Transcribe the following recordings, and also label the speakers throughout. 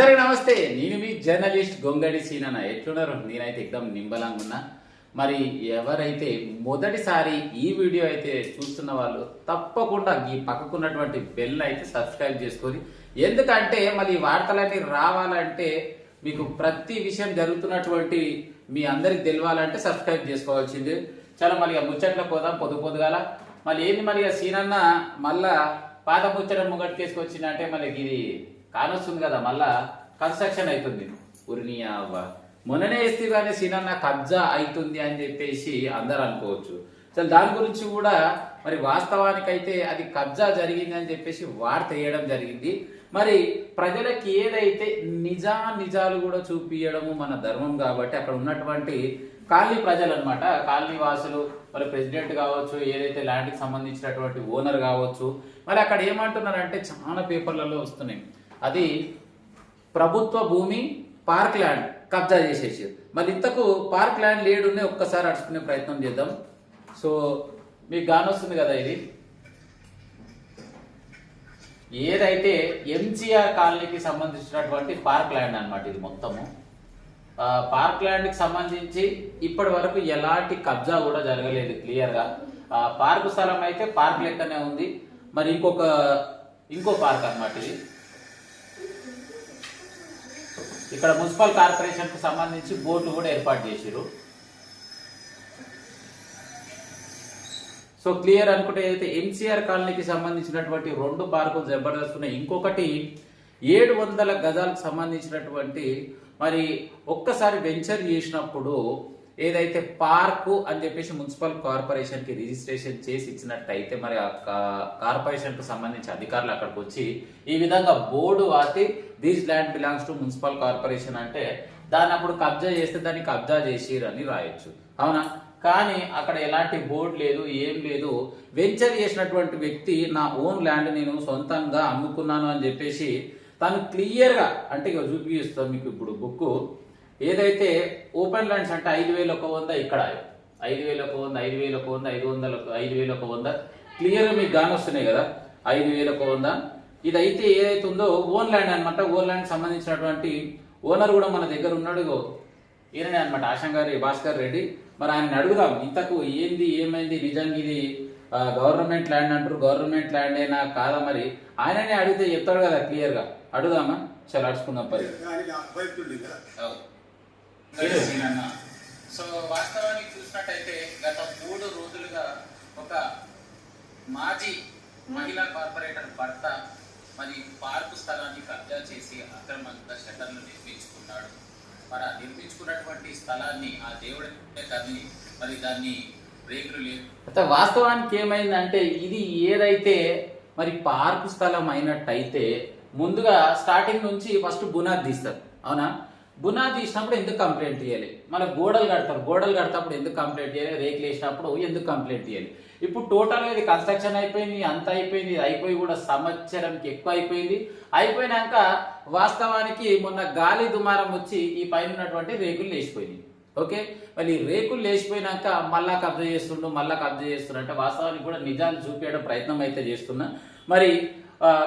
Speaker 1: అందరికి నమస్తే. నేను మీ జర్నలిస్ట్ గొంగడి సీనన్న. ఎట్లున్నారు? నేనైతే ఎక్దం నింబలంగా ఉన్నా. మరి ఎవరైతే మొదటిసారి ఈ వీడియో అయితే చూస్తున్న వాళ్ళు తప్పకుండా ఈ పక్కకున్నటువంటి బెల్ అయితే సబ్స్క్రైబ్ చేసుకొని ఎందుకంటే మరి వార్తలన్నీ రావాలంటే మీకు ప్రతి విషయం జరుగుతున్నటువంటి మీ అందరికి తెలియాలంటే సబ్స్క్రైబ్ చేసుకోవాల్సింది. చాలా మళ్ళీ ఇక ముచ్చట్ల పోదాం. పొద్దు పొద్దుగాల. మళ్ళీ ఏంది మరి ఇక సీనన్న? మళ్ళా పాత ముచ్చట ముంగట్టుకేసుకొచ్చిందంటే మళ్ళీ ఇది కానొస్తుంది కదా మళ్ళా కన్స్ట్రక్షన్ అవుతుంది ఉరినియా అవ్వ మొన్ననే వేస్తే కానీ సీనన్న కబ్జా అవుతుంది అని చెప్పేసి అందరు అనుకోవచ్చు. అసలు దాని గురించి కూడా మరి వాస్తవానికైతే అది కబ్జా జరిగింది అని చెప్పేసి వార్త వేయడం జరిగింది. మరి ప్రజలకి ఏదైతే నిజా నిజాలు కూడా చూపించడము మన ధర్మం కాబట్టి అక్కడ ఉన్నటువంటి కాలనీ ప్రజలు అనమాట కాలనీ వాసులు మరి ప్రెసిడెంట్ కావచ్చు ఏదైతే ల్యాండ్కి సంబంధించినటువంటి ఓనర్ కావచ్చు. మరి అక్కడ ఏమంటున్నారంటే చాలా పేపర్లలో వస్తున్నాయి. అది ప్రభుత్వ భూమి పార్క్ ల్యాండ్ కబ్జా చేసేసి. మరి ఇంతకు పార్క్ ల్యాండ్ లేడునే ఒక్కసారి అడుచుకునే ప్రయత్నం చేద్దాం. సో మీకు గానొస్తుంది కదా ఇది. ఏదైతే ఎంజీఆర్ కాలనీకి సంబంధించినటువంటి పార్క్ ల్యాండ్ అన్నమాట ఇది మొత్తము. పార్క్ ల్యాండ్కి సంబంధించి ఇప్పటి వరకు ఎలాంటి కబ్జా కూడా జరగలేదు క్లియర్గా. ఆ, పార్క్ స్థలం అయితే పార్క్ లెక్కనే ఉంది. మరి ఇంకొక ఇంకో పార్క్ అన్నమాట ఇది. ఇక్కడ మున్సిపల్ కార్పొరేషన్కి సంబంధించి బోర్డు కూడా ఏర్పాటు చేసిరు సో క్లియర్ అనుకుంటే ఏదైతే ఎన్సీఆర్ కాలనీకి సంబంధించినటువంటి రెండు పార్కులు జబర్దస్త్ ఉన్నాయి. ఇంకొకటి ఏడు వందల గజాలకు సంబంధించినటువంటి మరి ఒక్కసారి వెంచర్ చేసినప్పుడు ఏదైతే పార్కు అని చెప్పేసి మున్సిపల్ కార్పొరేషన్కి రిజిస్ట్రేషన్ చేసి ఇచ్చినట్టయితే మరి ఆ కా- సంబంధించి అధికారులు అక్కడికి వచ్చి ఈ విధంగా బోర్డు వాటి these land belongs to municipal corporation అంటే దాన్ని అప్పుడు కబ్జా చేస్తే దాన్ని కబ్జా చేసిరని రాయొచ్చు. అవునా? కానీ అక్కడ ఎలాంటి బోర్డు లేదు ఏం లేదు. వెంచర్ చేసినటువంటి వ్యక్తి నా ఓన్ ల్యాండ్ నేను సొంతంగా అమ్ముకున్నాను అని చెప్పేసి తను క్లియర్గా అంటే ఇక చూపిస్తాను మీకు ఇప్పుడు బుక్ ఏదైతే ఓపెన్ ల్యాండ్స్ అంటే ఐదు వేలు ఒక వంద ఇక్కడ ఐదు వేలు ఒక వంద ఐదు వేలు ఒక వంద ఐదు వందల ఐదు వేలు ఒక వంద. క్లియర్గా మీకు గాని వస్తున్నాయి కదా? ఐదు వేలు ఒక వంద ఇదైతే అయితే ఏదైతే ఉందో ఓన్ ల్యాండ్ అనమాట ఓన్ ల్యాండ్ సంబంధించినటువంటి ఓనర్ కూడా మన దగ్గర ఉన్నాడు. ఈయననే అనమాట ఆశంగారి భాస్కర్ రెడ్డి. మరి ఆయన అడుగుదాం. ఇంతకు ఏంది ఏమైంది నిజంగా ఇది గవర్నమెంట్ ల్యాండ్ అంటారు. గవర్నమెంట్ ల్యాండ్ అయినా కాదా మరి? ఆయననే అడిగితే చెప్తాడు కదా క్లియర్గా. అడుగుదామా? చాలా అడుచుకుందాం పరి. సో వాస్తవానికి చూసినట్టయితే గత మూడు రోజులుగా ఒక మాజీ మహిళా కార్పొరేటర్ భర్త మరి పార్కు స్థలాన్ని కబ్జా చేసి అక్రమంగా షటర్లు నిర్మించుకున్నాడు. మరి ఆ నిర్మించుకున్నటువంటి స్థలాన్ని ఆ దేవుడి దాన్ని మరి దాన్ని రేకులు లేవు వాస్తవానికి ఏమైందంటే ఇది ఏదైతే మరి పార్కు స్థలం అయినట్టయితే ముందుగా స్టార్టింగ్ నుంచి ఫస్ట్ బునాది తీస్తారు. అవునా? బునాది తీసినప్పుడు ఎందుకు కంప్లైంట్ చేయాలి మన గోడలు కడతారు. గోడలు కడతప్పుడు ఎందుకు కంప్లైంట్ చేయాలి రేకులు వేసినప్పుడు ఎందుకు కంప్లైంట్ చేయాలి ఇప్పుడు టోటల్ ఇది కన్స్ట్రక్షన్ అయిపోయింది అంత అయిపోయింది అయిపోయి కూడా సంవత్సరంకి ఎక్కువ అయిపోయింది. అయిపోయినాక వాస్తవానికి మొన్న గాలి దుమారం వచ్చి ఈ పైన ఉన్నటువంటి రేకులు లేచిపోయినాయి. ఓకే? మళ్ళీ రేకులు లేచిపోయినాక మళ్ళా కబ్జా చేస్తుండు మళ్ళా కబ్జా చేస్తుండు అంటే వాస్తవానికి కూడా నిజాలు చూపించడం ప్రయత్నం అయితే చేస్తున్నా. మరి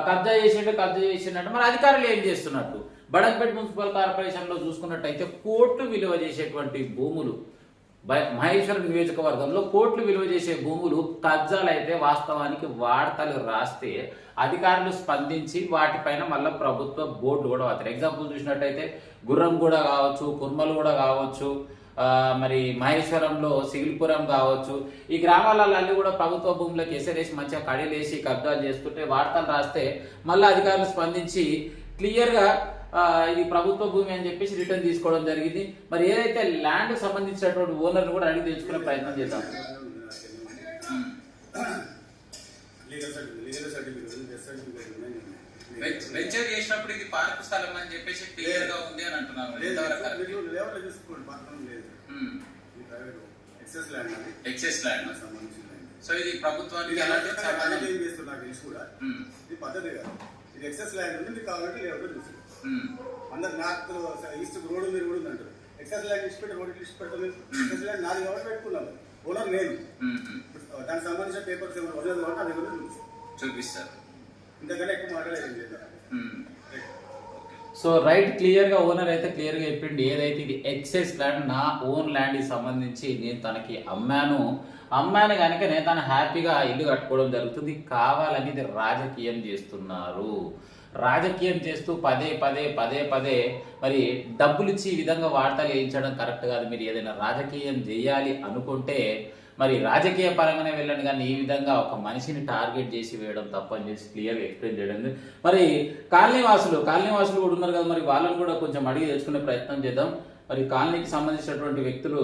Speaker 1: కబ్జా చేసిండు కబ్జా చేసిండు మరి అధికారులు ఏం చేస్తున్నట్టు? బడంపేట మున్సిపల్ కార్పొరేషన్లో చూసుకున్నట్టయితే కోట్లు విలువ చేసేటువంటి భూములు మహేశ్వరం నియోజకవర్గంలో కోట్లు విలువ చేసే భూములు కబ్జాలైతే వాస్తవానికి వార్తలు రాస్తే అధికారులు స్పందించి వాటిపైన మళ్ళీ ప్రభుత్వ బోర్డు కూడా వస్తారు ఎగ్జాంపుల్ చూసినట్టయితే గుర్రం కూడా కావచ్చు కుర్మలు కూడా కావచ్చు మరి మహేశ్వరంలో సిగిల్పురం కావచ్చు. ఈ గ్రామాలలో కూడా ప్రభుత్వ భూములకు ఎసరేసి మంచిగా కడిలేసి కబ్జాలు చేస్తుంటే వార్తలు రాస్తే మళ్ళీ అధికారులు స్పందించి క్లియర్గా ఇది ప్రభుత్వ భూమి అని చెప్పేసి రిటర్న్ తీసుకోవడం జరిగింది. మరి ఏదైతే ల్యాండ్ సంబంధించినటువంటి ఓనర్ని కూడా అడిగి తెలుసుకునే ప్రయత్నం చేద్దాం. వెంచర్ చేసినప్పుడు ఇది పార్క్ స్థలం అని చెప్పేసి క్లియర్గా ఉంది అని అంటున్నారు
Speaker 2: ఎక్సెస్ ల్యాండ్ అది.
Speaker 1: ఎక్సెస్ ల్యాండ్
Speaker 2: ల్యాండ్
Speaker 1: సో ఇది ప్రభుత్వానికి
Speaker 2: ఇది పద్ధతి కాదు. ఇది ఎక్సెస్ ల్యాండ్ ఉంది మీకు కావాలంటే చూసుకోండి.
Speaker 1: ఉమ్.
Speaker 2: అందరు నార్త్ ఈస్ట్ రోడ్ ఉంది కూడా ఉంది అంటారు ఎక్సెస్ ల్యాండ్ ఇష్ట పెట్టి రోడ్ ఇష్ట పెడతాం ఎక్సెస్ ల్యాండ్ నాది కాబట్టి పెట్టుకున్నాను ఓనర్ నేను. దానికి సంబంధించిన పేపర్స్ ఏమైనా ఒరిజినల్ కాబట్టి అది కూడా
Speaker 1: చూపిస్తారు.
Speaker 2: ఇంతకన్నా ఎక్కువ మాట్లాడలేదు.
Speaker 1: సో రైట్ క్లియర్గా ఓనర్ అయితే క్లియర్గా చెప్పిండు. ఏదైతే ఇది ఎక్సైజ్ ల్యాండ్ నా ఓన్ ల్యాండ్కి సంబంధించి నేను తనకి అమ్మాను. అమ్మాను కనుక నేను తను హ్యాపీగా ఇల్లు కట్టుకోవడం జరుగుతుంది. కావాలని ఇది రాజకీయం చేస్తున్నారు. రాజకీయం చేస్తూ పదే పదే పదే పదే మరి డబ్బులు ఇచ్చి ఈ విధంగా వార్తలు వేయించడం కరెక్ట్ కాదు. మీరు ఏదైనా రాజకీయం చేయాలి అనుకుంటే మరి రాజకీయ పరంగానే వెళ్ళండి కానీ ఈ విధంగా ఒక మనిషిని టార్గెట్ చేసి వేయడం తప్పని చేసి క్లియర్గా ఎక్స్ప్లెయిన్ చేయడం. మరి కాలనీవాసులు కాలనీవాసులు కూడా ఉన్నారు కదా మరి వాళ్ళని కూడా కొంచెం అడిగి తెచ్చుకునే ప్రయత్నం చేద్దాం మరి కాలనీకి సంబంధించినటువంటి వ్యక్తులు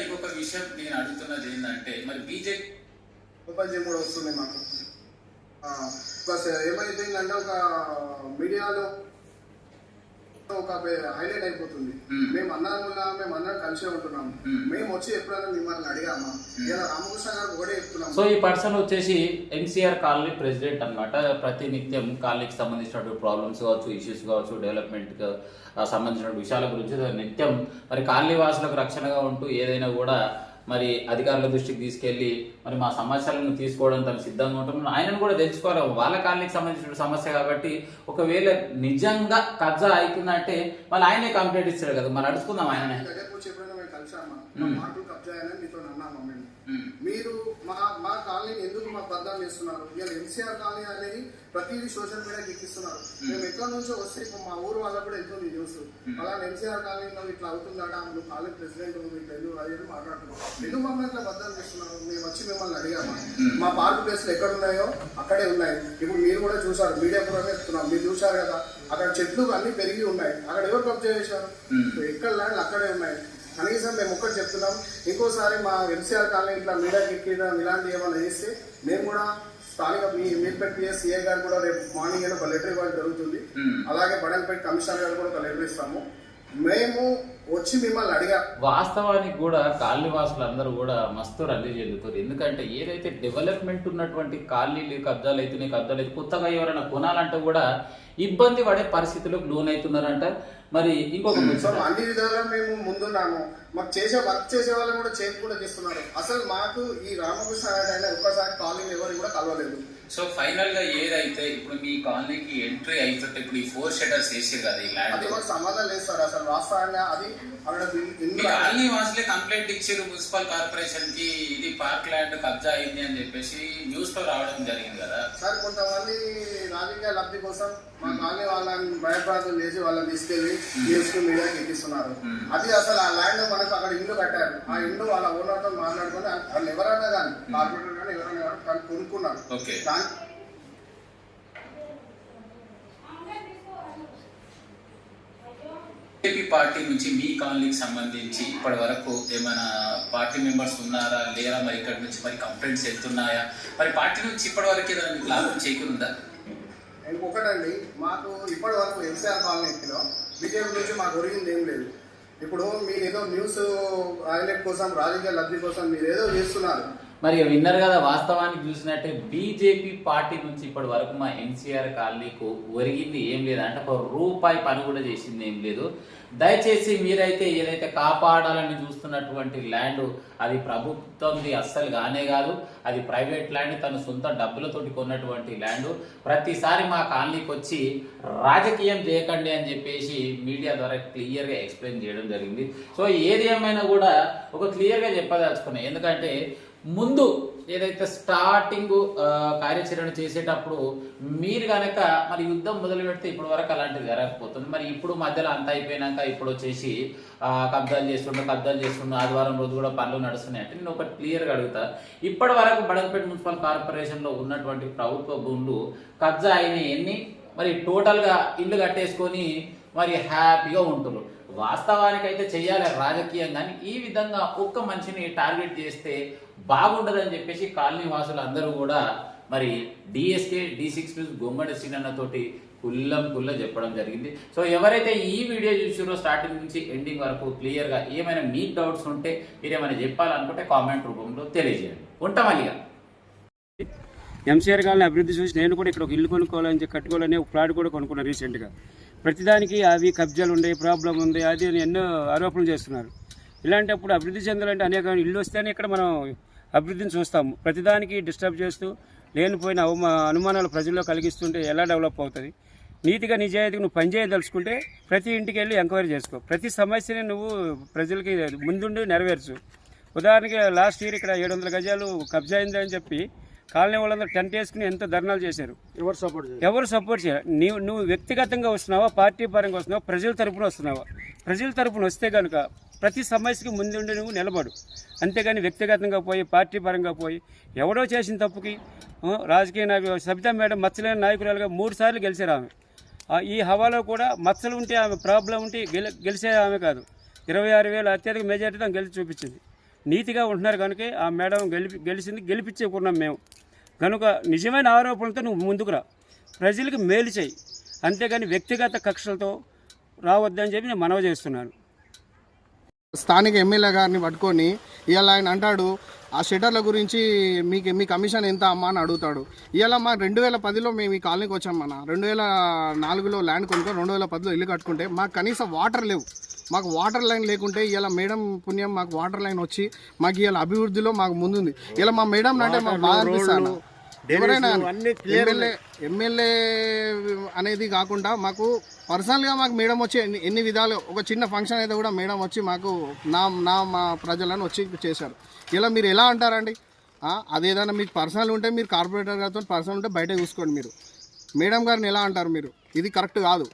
Speaker 1: ఇంకొక విషయం నేను అడుగుతున్నది ఏంటంటే మరి బీజేపీ
Speaker 3: కూడా వస్తుంది మాకు ఏమైతుందంటే ఒక మీడియాలో ఒక హైలైట్ అయిపోతుంది. మేము. అందరం ఉన్నాం మేము అందరం కలిసే ఉంటున్నాం. మేము. వచ్చి ఎప్పుడైనా మిమ్మల్ని అడిగామా? ఇలా రామకృష్ణ గారు ఒకటే చెప్తున్నాం
Speaker 1: సో ఈ పర్సన్ వచ్చేసి ఎన్సీఆర్ కాలనీ ప్రెసిడెంట్ అన్నమాట. ప్రతి నిత్యం కాలనీకి సంబంధించినటువంటి ప్రాబ్లమ్స్ కావచ్చు ఇష్యూస్ కావచ్చు డెవలప్మెంట్ సంబంధించిన విషయాల గురించి నిత్యం మరి కాలనీ వాసులకు రక్షణగా ఉంటూ ఏదైనా కూడా మరి అధికారుల దృష్టికి తీసుకెళ్ళి మరి మా సమస్యలను తీసుకోవడం తను సిద్ధంగా ఉంటున్నాను ఆయనను కూడా తెలుసుకోవాలి. వాళ్ళ కాలనీకి సంబంధించిన సమస్య కాబట్టి ఒకవేళ నిజంగా కబ్జా అవుతుందంటే మళ్ళీ ఆయనే కంప్లైంట్ ఇస్తాడు కదా. మరి అడుచుకుందాం ఆయననే.
Speaker 3: మీ
Speaker 1: Hmm.
Speaker 3: మా మీరు మా మా కాలనీని ఎందుకు మాకు బద్నాం చేస్తున్నారు? ఇలా ఎన్సీఆర్ కాలనీ అనేది ప్రతిదీ సోషల్ మీడియాకి ఎక్కిస్తున్నారు మేము ఎక్కడి నుంచో వస్తే ఇప్పుడు మా ఊరు వాళ్ళకు కూడా వెళ్తుంది న్యూస్ అలా ఎన్సీఆర్ కాలనీలో ఇట్లా అవుతుందాడా నువ్వు కాలేజ్ ప్రెసిడెంట్ మీకు ఎందుకు అది ఇది మాట్లాడుతున్నాం. ఎందుకు మమ్మల్ని ఇట్లా బద్నాం చేస్తున్నారు? మేము వచ్చి మిమ్మల్ని అడిగామా? మా పార్క్ ప్లేస్లు ఎక్కడ ఉన్నాయో అక్కడే ఉన్నాయి. ఇప్పుడు మీరు కూడా చూసారు మీడియా కూడా చెప్తున్నాం మీరు చూసారు కదా అక్కడ చెట్లు అన్ని పెరిగి ఉన్నాయి. అక్కడ ఎవరు కబ్జా చేశారు? ఎక్కడ ల్యాండ్లు అక్కడే ఉన్నాయి. కనీసం మేము ఒక్కటి చెప్తున్నాం ఇంకోసారి మా ఎంసీఆర్ కాలనీ ఇట్లా మీడియాకి ఎక్కడం ఇలాంటి ఏమైనా చేస్తే మేము కూడా స్థానిక మీ మీర్పేట్ పిఎస్ సిఏ గారు కూడా రేపు మార్నింగ్ ఏదో ఒక లెటర్ ఇవ్వడం జరుగుతుంది. అలాగే బడంపేట్ కమిషనర్ గారు కూడా ఒక లెటర్ ఇస్తాము. మేము వచ్చి మిమ్మల్ని అడిగా.
Speaker 1: వాస్తవానికి కూడా కాలనీ వాసులు అందరూ కూడా మస్తు రద్దీ చెందుతారు. ఎందుకంటే ఏదైతే డెవలప్మెంట్ ఉన్నటువంటి కాలనీలు కబ్జాలు అవుతున్నాయి కబ్జాలు అయితే కొత్తగా ఎవరైనా కొనాలంటే కూడా ఇబ్బంది పడే పరిస్థితులకు లోన్ అవుతున్నారంట మరి ఇంకొక
Speaker 3: సో
Speaker 1: ముచ్చట.
Speaker 3: అన్ని విధాలుగా మేము ముందున్నాము. మాకు చేసే వర్క్ చేసే వాళ్ళని కూడా చేయకుండా చేస్తున్నారు. అసలు మాకు ఈ రామకృష్ణ అయినా ఒక్కసారి కాలనీ ఎవరిని కూడా కలవలేదు.
Speaker 1: సో ఫైనల్గా ఏదైతే ఇప్పుడు మీ కాలనీకి ఎంట్రీ అవుతుంటే ఇప్పుడు ఈ ఫోర్ షటర్స్ వేసారు కదా ఈ
Speaker 3: అది
Speaker 1: ల్యాండ్
Speaker 3: మాకు సంబంధం లేదు సార్. అసలు వాస్తవంగా అది అక్కడ
Speaker 1: మీ
Speaker 3: ఇందులో
Speaker 1: కాలనీ వాసులే కంప్లైంట్ ఇచ్చారు మున్సిపల్ కార్పొరేషన్కి ఇది పార్క్ ల్యాండ్ కబ్జా అయింది అని చెప్పేసి న్యూస్లో రావడం జరిగింది కదా.
Speaker 3: సార్ కొంతమంది రాజకీయ లబ్ధి కోసం మా కాలనీ వాళ్ళని భయప్రాంతం చేసి వాళ్ళని తీసుకెళ్ళి న్యూస్ మీడియాకి ఎక్కిస్తున్నారు. అది అసలు ఆ ల్యాండ్ మనకు అక్కడ ఇల్లు కట్టారు. ఆ ఇల్లు వాళ్ళ ఓనర్తో మాట్లాడుకొని వాళ్ళు ఎవరైనా కానీ కార్పొరేటర్ కానీ ఎవరైనా కానీ కానీ కొనుక్కున్నారు
Speaker 1: బీజేపీ పార్టీ నుంచి మీ కాలనీకి సంబంధించి ఇప్పటి వరకు ఏమైనా పార్టీ మెంబర్స్ ఉన్నారా లేరా? మరి ఇక్కడ నుంచి మరి కంప్లైంట్స్ వెళ్తున్నాయా? మరి పార్టీ నుంచి ఇప్పటి వరకు ఏదైనా మీకు లాభం చేకూరుందా?
Speaker 3: ఇంకొకటండి మాకు ఇప్పటి వరకు ఎన్సీఆర్ కాలనీలో బీజేపీ నుంచి మాకు ఒరిగింది ఏం లేదు. ఇప్పుడు మీరు ఏదో న్యూస్ హైలైట్ కోసం రాజకీయ లబ్ధి కోసం మీరు ఏదో చేస్తున్నారు.
Speaker 1: మరి విన్నర్ కదా వాస్తవానికి చూసినట్టే బీజేపీ పార్టీ నుంచి ఇప్పటి వరకు మా ఎన్సీఆర్ కాలనీకు ఒరిగింది ఏం లేదు. అంటే ఒక రూపాయి పని కూడా చేసింది ఏం లేదు. దయచేసి మీరైతే ఏదైతే కాపాడాలని చూస్తున్నటువంటి ల్యాండ్ అది ప్రభుత్వంది అస్సలు కానే కాదు. అది ప్రైవేట్ ల్యాండ్ తన సొంత డబ్బులతోటి కొన్నటువంటి ల్యాండ్. ప్రతిసారి మా కాలనీకి వచ్చి రాజకీయం చేయకండి అని చెప్పేసి మీడియా ద్వారా క్లియర్గా ఎక్స్ప్లెయిన్ చేయడం జరిగింది. సో ఏది ఏమైనా కూడా ఒక క్లియర్గా చెప్పదలుచుకున్నాయి ఎందుకంటే ముందు ఏదైతే స్టార్టింగ్ కార్యాచరణ చేసేటప్పుడు మీరు కనుక మరి యుద్ధం మొదలు పెడితే ఇప్పటి వరకు అలాంటిది జరగకపోతుంది. మరి ఇప్పుడు మధ్యలో అంత అయిపోయినాక ఇప్పుడు వచ్చేసి కబ్జాలు చేస్తుండే కబ్జాలు చేస్తుండే ఆదివారం రోజు కూడా పనులు నడుస్తున్నాయి అంటే నేను ఒకటి క్లియర్గా అడుగుతా. ఇప్పటి వరకు బడగపేట మున్సిపల్ కార్పొరేషన్లో ఉన్నటువంటి ప్రభుత్వ భూములు కబ్జా అయిన ఎన్ని? మరి టోటల్గా ఇల్లు కట్టేసుకొని మరి హ్యాపీగా ఉంటున్నారు వాస్తవానికి అయితే చేయాలి రాజకీయం కానీ ఈ విధంగా ఒక్క మనిషిని టార్గెట్ చేస్తే బాగుండదని చెప్పేసి కాలనీ వాసులు అందరూ కూడా మరి డిఎస్కే డి సిక్స్ గొమ్మడి సీనన్న తోటి కుల్లం కుల్ల చెప్పడం జరిగింది. సో ఎవరైతే ఈ వీడియో చూసారో స్టార్టింగ్ నుంచి ఎండింగ్ వరకు క్లియర్గా ఏమైనా మీకు డౌట్స్ ఉంటే మీరు ఏమైనా చెప్పాలనుకుంటే కామెంట్ రూపంలో తెలియజేయండి. ఉంటాం అలిగా
Speaker 4: ఎంసీఆర్ కాలనీ అభివృద్ధి చూసి నేను కూడా ఇక్కడ ఒక ఇల్లు కొనుక్కోవాలని చెప్పి కట్టుకోవాలని ఒక ప్లాట్ కూడా కొనుక్కున్నాను రీసెంట్గా ప్రతిదానికి అవి కబ్జాలు ఉన్నాయి ప్రాబ్లం ఉంది అది అని ఎన్నో ఆరోపణలు చేస్తున్నారు. ఇలాంటప్పుడు అభివృద్ధి చెందాలంటే అనేక ఇల్లు వస్తేనే ఇక్కడ మనం అభివృద్ధిని చూస్తాము. ప్రతిదానికి డిస్టర్బ్ చేస్తూ లేనిపోయిన అవమా అనుమానాలు ప్రజల్లో కలిగిస్తుంటే ఎలా డెవలప్ అవుతుంది? నీతిగా నిజాయితీగా నువ్వు పనిచేయదలుచుకుంటే ప్రతి ఇంటికి వెళ్ళి ఎంక్వైరీ చేసుకో. ప్రతి సమస్యని నువ్వు ప్రజలకి ముందుండి నెరవేర్చు. ఉదాహరణకి లాస్ట్ ఇయర్ ఇక్కడ ఏడు వందల గజాలు కబ్జా అయిందని చెప్పి కాలనీ వాళ్ళందరూ టెంట్ వేసుకుని ఎంతో ధర్నాలు చేశారు?
Speaker 2: ఎవరు సపోర్ట్
Speaker 4: ఎవరు సపోర్ట్ చేయాలి. నీవు నువ్వు వ్యక్తిగతంగా వస్తున్నావా పార్టీ పరంగా వస్తున్నావా ప్రజల తరపున వస్తున్నావా? ప్రజల తరపున వస్తే కనుక ప్రతి సమస్యకి ముందుండి నువ్వు నిలబడు. అంతేగాని వ్యక్తిగతంగా పోయి పార్టీ పరంగా పోయి ఎవడో చేసిన తప్పుకి రాజకీయ నాయకులు సబితా మేడం మచ్చలేని నాయకురాలుగా మూడు సార్లు గెలిచారు ఆమె. ఆ, ఈ హవాలో కూడా మచ్చలు ఉంటే ఆమె ప్రాబ్లం ఉంటే గెలి గెలిచే ఆమె కాదు. ఇరవై ఆరు వేల అత్యధిక మెజార్టీతో గెలిచి చూపించింది. నీతిగా ఉంటున్నారు కనుక ఆ మేడం గెలిపి గెలిచింది గెలిపించేకున్నాం మేము. కనుక నిజమైన ఆరోపణలతో నువ్వు ముందుకు రా. ప్రజలకు మేలు చేయి. అంతేగాని వ్యక్తిగత కక్షలతో రావద్దని చెప్పి నేను మనవి చేస్తున్నాను.
Speaker 3: స్థానిక ఎమ్మెల్యే గారిని పట్టుకొని ఇవాళ ఆయన అంటాడు ఆ షెటర్ల గురించి మీకు మీ కమిషన్ ఎంత అమ్మా? అని అడుగుతాడు. ఇవాళ మా రెండు వేల పదిలో మేము ఈ కాలనీకి వచ్చాం మన రెండు వేల నాలుగులో ల్యాండ్ కొనుక్కొని రెండు వేల పదిలో ఇల్లు కట్టుకుంటే మాకు కనీసం వాటర్ లేవు. మాకు వాటర్ లైన్ లేకుంటే ఇలా మేడం పుణ్యం మాకు వాటర్ లైన్ వచ్చి మాకు ఇలా అభివృద్ధిలో మాకు ముందుంది. ఇలా మా మేడం అంటే మాకు బాగా అనిపిస్తాను ఎవరైనా ఎమ్మెల్యే ఎమ్మెల్యే అనేది కాకుండా మాకు పర్సనల్గా మాకు మేడం వచ్చి ఎన్ని ఎన్ని విధాలు ఒక చిన్న ఫంక్షన్ అయితే కూడా మేడం వచ్చి మాకు నా నా మా ప్రజలను వచ్చి చేశారు. ఇలా మీరు ఎలా అంటారండి? అదేదైనా మీకు పర్సనల్ ఉంటే మీరు కార్పొరేటర్ గారితో పర్సనల్ ఉంటే బయట చూసుకోండి మీరు. మేడం గారిని ఎలా అంటారు మీరు? ఇది కరెక్ట్ కాదు.